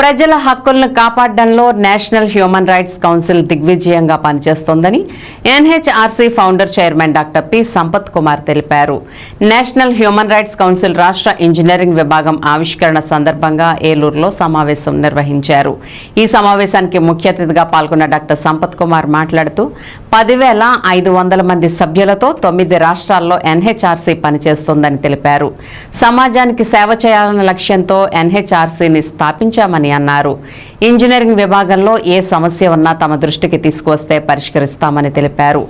ప్రజల హక్కులను కాపాడడంలో నేషనల్ హ్యూమన్ రైట్స్ కౌన్సిల్ దిగ్విజయంగా పనిచేస్తోందని NHRC founder chairman doctor P Sampath Kumar తెలిపారు. నేషనల్ హ్యూమన్ రైట్స్ కౌన్సిల్ రాష్ట్ర ఇంజనీరింగ్ విభాగం ఆవిష్కరణ సందర్భంగా ఏలూరులో సమావేశం నిర్వహించారు. ఈ సమావేశానికి ముఖ్య అతిథిగా పాల్గొన్న డాక్టర్ సంపత్ కుమార్ మాట్లాడుతూ పదివేల ఐదు వందల మంది సభ్యులతో తొమ్మిది రాష్ట్రాల్లో ఎన్హెచ్ఆర్సీ పనిచేస్తోందని తెలిపారు. సమాజానికి సేవ చేయాలన్న లక్ష్యంతో ఎన్హెచ్ఆర్సీని స్థాపించామని అన్నారు. ఇంజనీరింగ్ విభాగంలో ఏ సమస్య ఉన్నా తమ దృష్టికి తీసుకువస్తే పరిష్కరిస్తామని తెలిపారు.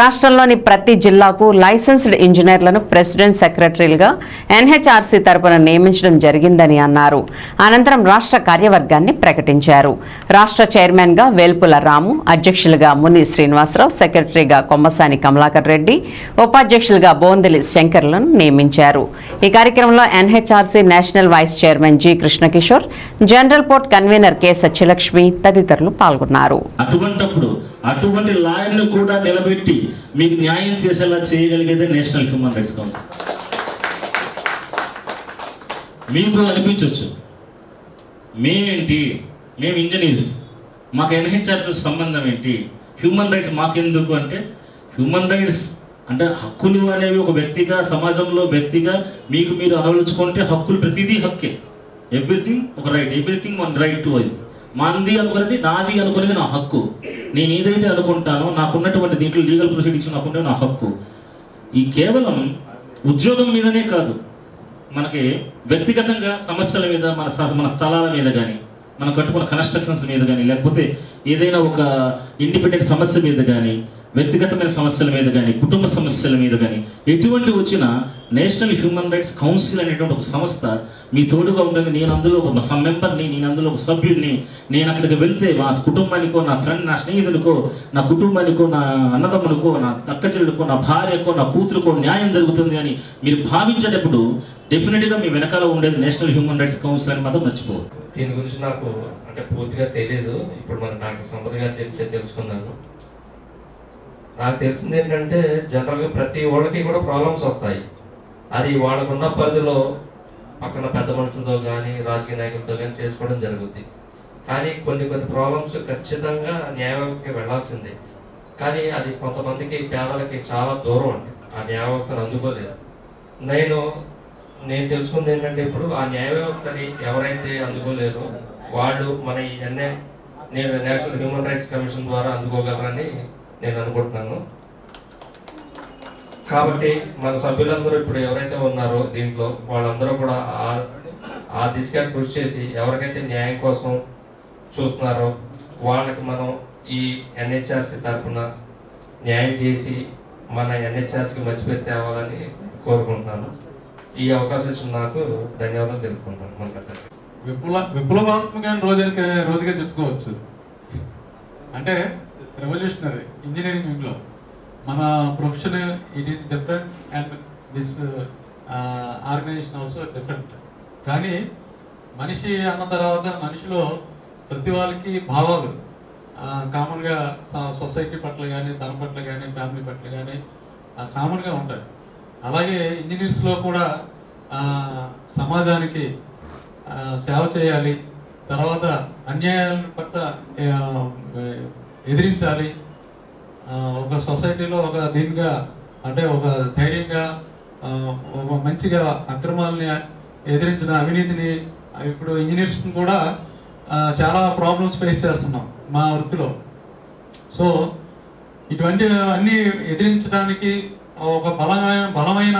రాష్ట్రంలోని ప్రతి జిల్లాకు లైసెన్స్డ్ ఇంజనీర్లను ప్రెసిడెంట్ సెక్రటరీలుగా ఎన్హెచ్ఆర్సీ తరపున నియమించడం జరిగిందని అన్నారు. అనంతరం రాష్ట్ర కార్యవర్గాన్ని ప్రకటించారు. రాష్ట్ర చైర్మన్గా వేల్పుల రాము అధ్యక్షులుగా ముని శ్రీనివాసరావు సెక్రటరీగా కొమ్మసాని కమలాకర్ రెడ్డి ఉపాధ్యక్షులుగా బోందెలి శంకర్లను నియమించారు. ఈ కార్యక్రమంలో NHRC national vice chairman G Krishnakishore general port convener K. Satyalakshmi తదితరులు పాల్గొన్నారు. అటువంటప్పుడు అటువంటి లాయర్ను కూడా నిలబెట్టి మీకు న్యాయం చేసేలా చేయగలిగేదే నేషనల్ హ్యూమన్ రైట్స్ కౌన్సిల్. మీకు అనిపించవచ్చు మేమేంటి? మేము ఇంజనీర్స్. మాకు ఎన్హెచ్ఆర్స్ సంబంధం ఏంటి? హ్యూమన్ రైట్స్ మాకెందుకు అంటే హ్యూమన్ రైట్స్ అంటే హక్కులు అనేవి ఒక వ్యక్తిగా సమాజంలో వ్యక్తిగా మీకు మీరు అలవలుచుకుంటే హక్కులు ప్రతిదీ హక్కే. ఎవ్రీథింగ్ ఒక right everything one right to wise మంది అనుకునేది నాది అనుకునేది నా హక్కు. నేను ఏదైతే అనుకుంటానో నాకున్నటువంటి దీంట్లో లీగల్ ప్రొసీడింగ్స్ నాకుంటే నా హక్కు. ఈ కేవలం ఉద్యోగం మీదనే కాదు. మనకి వ్యక్తిగతంగా సమస్యల మీద మన మన స్థలాల మీద కానీ మనం కట్టుకున్న కన్స్ట్రక్షన్స్ మీద కానీ లేకపోతే ఏదైనా ఒక ఇండిపెండెంట్ సమస్య మీద కానీ వ్యక్తిగతమైన సమస్యల మీద కానీ కుటుంబ సమస్యల మీద కానీ ఎటువంటి వచ్చినా నేషనల్ హ్యూమన్ రైట్స్ కౌన్సిల్ అనేటువంటి ఒక సంస్థ మీ తోడుగా ఉంటుంది నేను అందులో ఒక సమ్ మెంబర్ని నేను అందులో ఒక సభ్యుడిని నేను అక్కడికి వెళ్తే మా కుటుంబానికో నా ఫ్రెండ్ నా స్నేహితులకో నా కుటుంబానికో నా అన్నదమ్మునికో నా అక్కచెల్లుకో నా భార్యకో నా కూతురుకో న్యాయం జరుగుతుంది అని మీరు భావించేటప్పుడు డెఫినెట్గా మీ వెనకాల ఉండేది నేషనల్ హ్యూమన్ రైట్స్ కౌన్సిల్ అని మాత్రం మర్చిపోవద్దు. దీని గురించి నాకు అంటే పూర్తిగా తెలియదు ఇప్పుడు మన నాకు సంపదగా తెలుసుకున్నాను. నాకు తెలిసింది ఏంటంటే జనరల్గా ప్రతి వాళ్ళకి కూడా ప్రాబ్లమ్స్ వస్తాయి. అది వాళ్ళకున్న పరిధిలో పక్కన పెద్ద మనుషులతో కానీ రాజకీయ నాయకులతో కానీ చేసుకోవడం జరుగుద్ది. కానీ కొన్ని కొన్ని ప్రాబ్లమ్స్ ఖచ్చితంగా న్యాయ వ్యవస్థకి వెళ్ళాల్సిందే కానీ అది కొంతమందికి పేదలకి చాలా దూరం అండి. ఆ న్యాయ వ్యవస్థను అందుకోలేదు. నేను నేను తెలుసుకుంది ఏంటంటే ఇప్పుడు ఆ న్యాయ వ్యవస్థని ఎవరైతే అందుకోలేరో వాళ్ళు మన ఈ ఎన్ఏ నేను నేషనల్ హ్యూమన్ రైట్స్ కమిషన్ ద్వారా అందుకోగలరని నేను అనుకుంటున్నాను. కాబట్టి మన సభ్యులందరూ ఇప్పుడు ఎవరైతే ఉన్నారో దీంట్లో వాళ్ళందరూ కూడా ఆ దిశగా కృషి చేసి ఎవరికైతే న్యాయం కోసం చూస్తున్నారో వాళ్ళకి మనం ఈ ఎన్హెచ్ఆర్సి తరఫున న్యాయం చేసి మన ఎన్హెచ్ఆర్సీకి మంచి పేరు తేవాలని కోరుకుంటున్నాను. ఈ అవకాశం ఇచ్చిన నాకు ధన్యవాదాలు తెలుపుకుంటాను మన పెద్దలకి. విప్లవ రోజుగా చెప్పుకోవచ్చు. అంటే రెవల్యూషనరీ ఇంజనీరింగ్ వింగ్లో మన profession it is different and this organisation also different కానీ మనిషి అన్న తర్వాత మనిషిలో ప్రతి వాళ్ళకి భావాలు కామన్గా సొసైటీ పట్ల కానీ తన పట్ల కానీ ఫ్యామిలీ పట్ల కానీ కామన్గా ఉంటాయి. అలాగే ఇంజనీర్స్లో కూడా సమాజానికి సేవ చేయాలి తర్వాత అన్యాయాల పట్ల ఎదిరించాలి. ఒక సొసైటీలో ఒక దీనిగా అంటే ఒక ధైర్యంగా ఒక మంచిగా అక్రమాలని ఎదిరించిన అవినీతిని ఇప్పుడు ఇంజనీర్స్ కూడా చాలా ప్రాబ్లమ్స్ ఫేస్ చేస్తున్నాం మా వృత్తిలో. సో ఇటువంటి అన్నీ ఎదిరించడానికి ఒక బలమైన బలమైన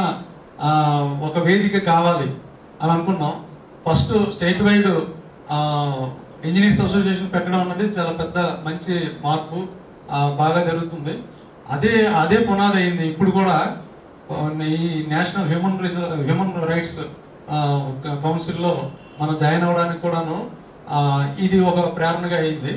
ఒక వేదిక కావాలి అని అనుకున్నాం. First state wide engineers association పెట్టడం అన్నది చాలా పెద్ద మంచి మార్పు బాగా జరుగుతుంది. అదే అదే పునాది అయింది. ఇప్పుడు కూడా ఈ నేషనల్ హ్యూమన్ హ్యూమన్ రైట్స్ కౌన్సిల్లో మనం జాయిన్ అవ్వడానికి కూడాను ఇది ఒక ప్రేరణగా అయింది.